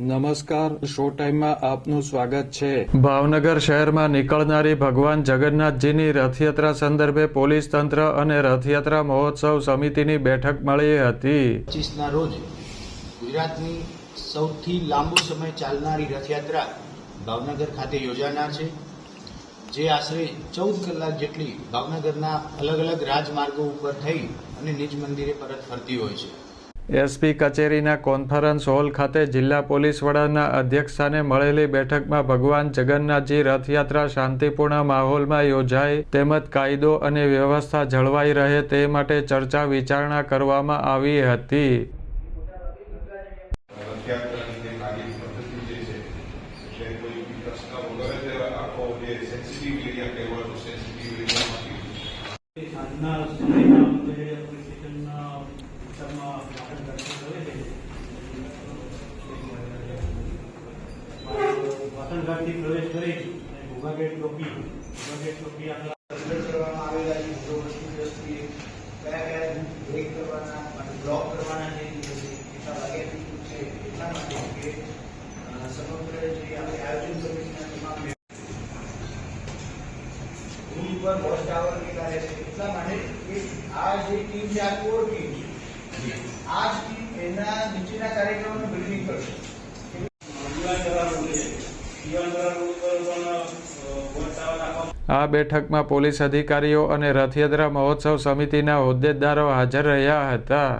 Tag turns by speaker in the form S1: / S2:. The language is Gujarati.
S1: નમસ્કાર શો ટાઈમમાં આપનું સ્વાગત છે.
S2: ભાવનગર શહેરમાં નીકળનારી ભગવાન જગન્નાથજીની રથયાત્રા સંદર્ભે પોલીસ તંત્ર અને રથયાત્રા મહોત્સવ સમિતિની બેઠક મળી હતી.
S3: પચીસના રોજ ગુજરાતની સૌથી લાંબો સમય ચાલનારી રથયાત્રા ભાવનગર ખાતે યોજાનાર છે જે આશરે ચૌદ કલાક જેટલી ભાવનગરના અલગ અલગ રાજમાર્ગો ઉપર થઈ અને નિજ મંદિરે પરત ફરતી હોય છે.
S2: એસપી કચેરીના કોન્ફરન્સ હોલ ખાતે જિલ્લા પોલીસ વડાના અધ્યક્ષસ્થાને મળેલી બેઠકમાં ભગવાન જગન્નાથજી રથયાત્રા શાંતિપૂર્ણ માહોલમાં યોજાય તેમજ કાયદો અને વ્યવસ્થા જળવાઈ રહે તે માટે ચર્ચા વિચારણા કરવામાં આવી હતી.
S4: સાંજના સમયમાં અમે પોલીસ સ્ટેશનના વિસ્તારમાં વાહન દર્શન કરે છે વાસણઘાટથી પ્રવેશ કરી અને ઘોઘા ગેટ ચોકી ઘોઘા ગેટ ચોકી આગળ
S3: કન્સિડર કરવામાં આવેલા છે બંદોબસ્તની દ્રષ્ટિએ કયા કયા બ્રેક કરવાના અને બ્લોક કરવાના છે કેટલા વાગ્યાથી શું છે એટલા માટે કે અ, સમગ્ર જે આપણે આયોજન સમિતિના તમામ રૂમ પર વોચ ટાવર કેટલા રહેશે એટલા માટે કે આ જે ટીમ છે આ કોર ટીમ છે આ એના નીચેના કાર્યક્રમનું બિલ્ડિંગ કરશે
S2: આ બેઠકમાં પોલીસ અધિકારીઓ અને રથયાત્રા મહોત્સવ સમિતિના હોદ્દેદારો હાજર રહ્યા હતા.